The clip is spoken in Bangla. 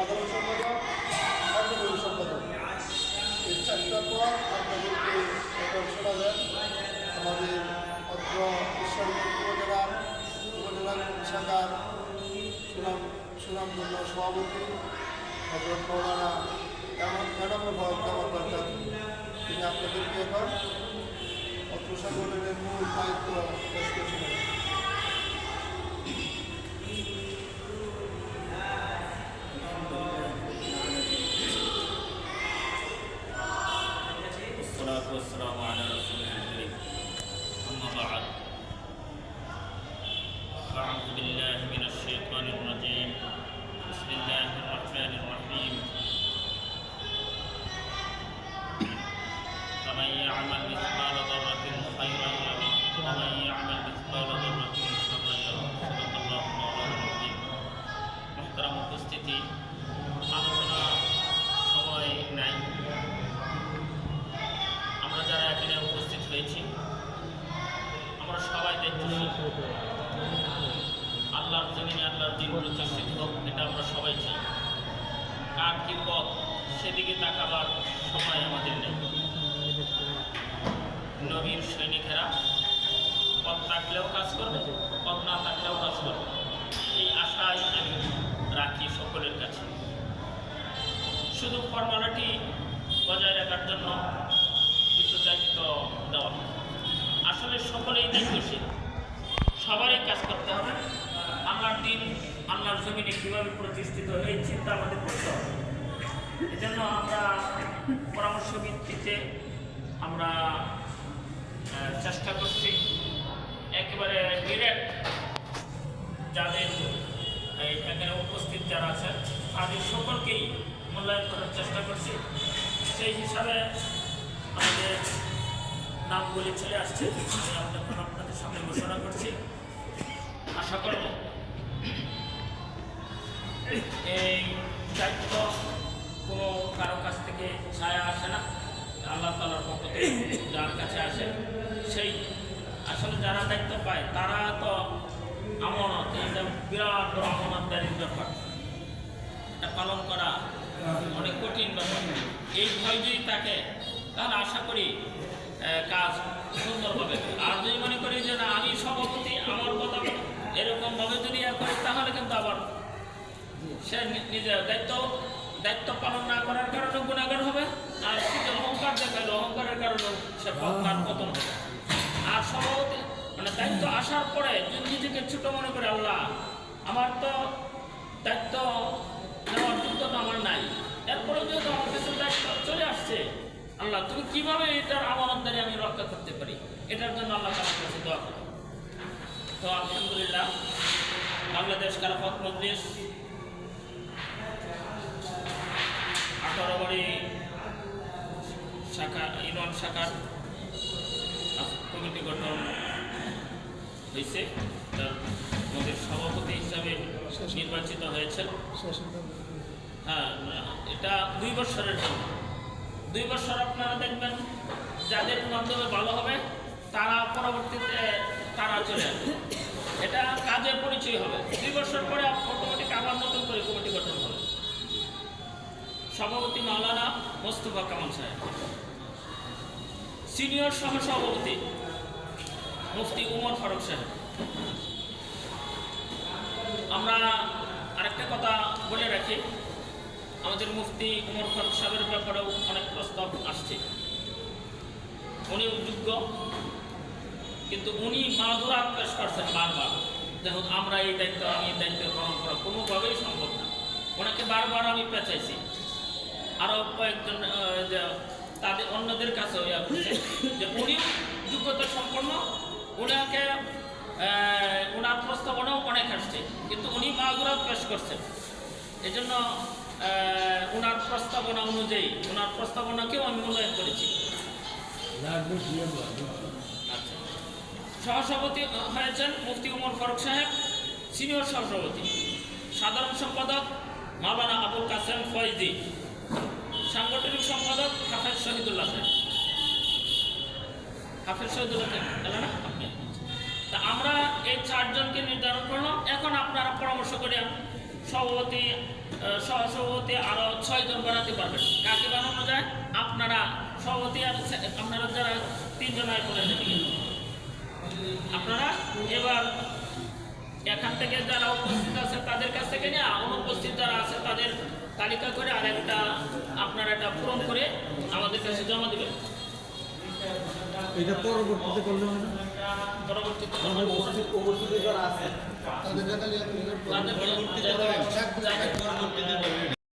সাধারণ সম্পাদক কার্যকরী সম্পাদক এই চারটার পর আপনাদেরকে শোনা দেন আমাদের অত্র ঈশ্বরগঞ্জ উপজেলার উপজেলা শাখার সুনাম সুনামধন্য সভাপতি হজরত মৌলানা এমন এনামুল হক তিনি আপনাদেরকে এখন অত্র সংগঠনের মূল দায়িত্ব পেশ করছিলেন আল্লাহর আল্লাহর দিন প্রতিষ্ঠিত হোক এটা আমরা সবাই চাই। কার কি পথ, সেদিকে তাকাবার সময় আমাদের নেই। নবীর সৈনিকেরা পথ থাকলেও কাজ করবে, পথ না থাকলেও কাজ করবে। এই আশাই আমি রাখি সকলের কাছে। শুধু ফর্মালিটি বজায় রাখার জন্য কিছু দায়িত্ব দেওয়া। আসলে সকলেই দায়িত্বশীল। সবারই কাজ করতে হবে। দিন আল্লাহর জমিনে কীভাবে প্রতিষ্ঠিত এই চিন্তা আমাদের করতে হবে। এজন্য আমরা পরামর্শ ভিত্তিতে আমরা চেষ্টা করছি একেবারে ডিরেক্ট যাদের এখানে উপস্থিত যারা আছেন, তাদের সকলকেই মূল্যায়ন করার চেষ্টা করছি। সেই হিসাবে আমাদের নামগুলি চলে আসছে। আপনাদের সামনে ঘোষণা করছি। আশা করব এই দায়িত্ব কোনো কারও কাছ থেকে ছায়া আসে না। আল্লাহ তালার পক্ষ থেকে যার কাছে আসে সেই। আসলে যারা দায়িত্ব পায়, তারা তো আমানত এটা বিরাট বড় ব্যাপার। এটা পালন করা অনেক কঠিন ব্যাপার। এই ভয় যদি থাকে, তাহলে আশা করি কাজ সুন্দর হবে। আর যদি মনে করি যে, না, আমি সভাপতি, আমার কথা এরকমভাবে যদি ইয়ে করি, তাহলে কিন্তু আবার সে নিজের দায়িত্ব দায়িত্ব পালন না করার কারণে গুণাগার হবে আর সে যে অহংকার দেখাল অহংকারের কারণে সে তার পতন হবে। আর সভাপতি মানে দায়িত্ব আসার পরে যদি নিজেকে ছোট মনে করে আল্লাহ আমার তো দায়িত্ব নেওয়ার যোগ্যতা আমার নাই এরপরে যেহেতু আমার কাছে দায়িত্ব চলে আসছে আল্লাহ তুমি কীভাবে এটার আমানতদারি আমি রক্ষা করতে পারি? এটার জন্য আল্লাহ তার কাছে দোয়া করি। তো আলহামদুলিল্লাহ বাংলাদেশ কারাপথ মজলিস আঠারো শাখা ইউনিয়ন শাখার কমিটি গঠন হয়েছে। তার আমাদের সভাপতি হিসাবে নির্বাচিত হয়েছেন। হ্যাঁ এটা দুই বছরের জন্য। দুই বছর আপনারা দেখবেন যাদের মাধ্যমে ভালো হবে তারা পরবর্তীতে তারা চলে আসবে। এটা কাজের পরিচয় হবে। দুই বছর পরে অটোমেটিক আবার নতুন করে কমিটি গঠন হবে। সভাপতি মাওলানা মোস্তফা কামাল সাহেব। সিনিয়র সহ সভাপতি মুফতি উমর ফারুক সাহেব। আমরা আরেকটা কথা বলে রাখি, আমাদের মুফতি উমর ফারুক সাহেবের ব্যাপারেও অনেক প্রস্তাব আসছে। উনি যোগ্য কিন্তু উনি মাদুরাত পেশ করছেন বারবার দেখুন আমরা এই দায়িত্ব, আমি এই দায়িত্ব পালন করা কোনোভাবেই সম্ভব না। ওনাকে বারবার আমি পেঁচাইছি। আরও কয়েকজন তাদের অন্যদের কাছেও ইয়া যে উনি যোগ্যতা সম্পন্ন ওনাকে ওনার প্রস্তাবনাও অনেক আসছে, কিন্তু উনি মাগুরাত পেশ করছেন। এই জন্য ওনার প্রস্তাবনা অনুযায়ী ওনার প্রস্তাবনাকেও আমি মূল্যায়ন করেছি। আচ্ছা। সহসভাপতি হয়েছেন মুফতি উমর ফারুক সাহেব, সিনিয়র সহসভাপতি। সাধারণ সম্পাদক মাওলানা আবুল কাসেম ফয়জি। সাংগঠনিক সম্পাদক হাফেজ শহীদুল্লাহ সাহেব হাফেজ শহীদুল্লাহ সাহেব না? আপনি তা আমরা এই চারজনকে নির্ধারণ করলাম। এখন আপনারা পরামর্শ করে সভাপতি সহসভাপতি আরও ছয়জন বানাতে পারবেন। কাকে বানানো যায়? আপনারা সভাপতি আর আপনারা যারা তিনজন আয় করে নেবেন আপনারা এবার এখান থেকে যারা উপস্থিত আছে তাদের কাছ থেকে নিয়ে অনুপস্থিত যারা আছে তাদের তালিকা করে আর একটা আপনারা এটা পূরণ করে আমাদের কাছে জমা দেবেন। এটা পরবর্তীতে করলে না? পরবর্তীতে উপস্থিত উপস্থিত যারা আছে। তাদের পরবর্তীতে পরবর্তীতে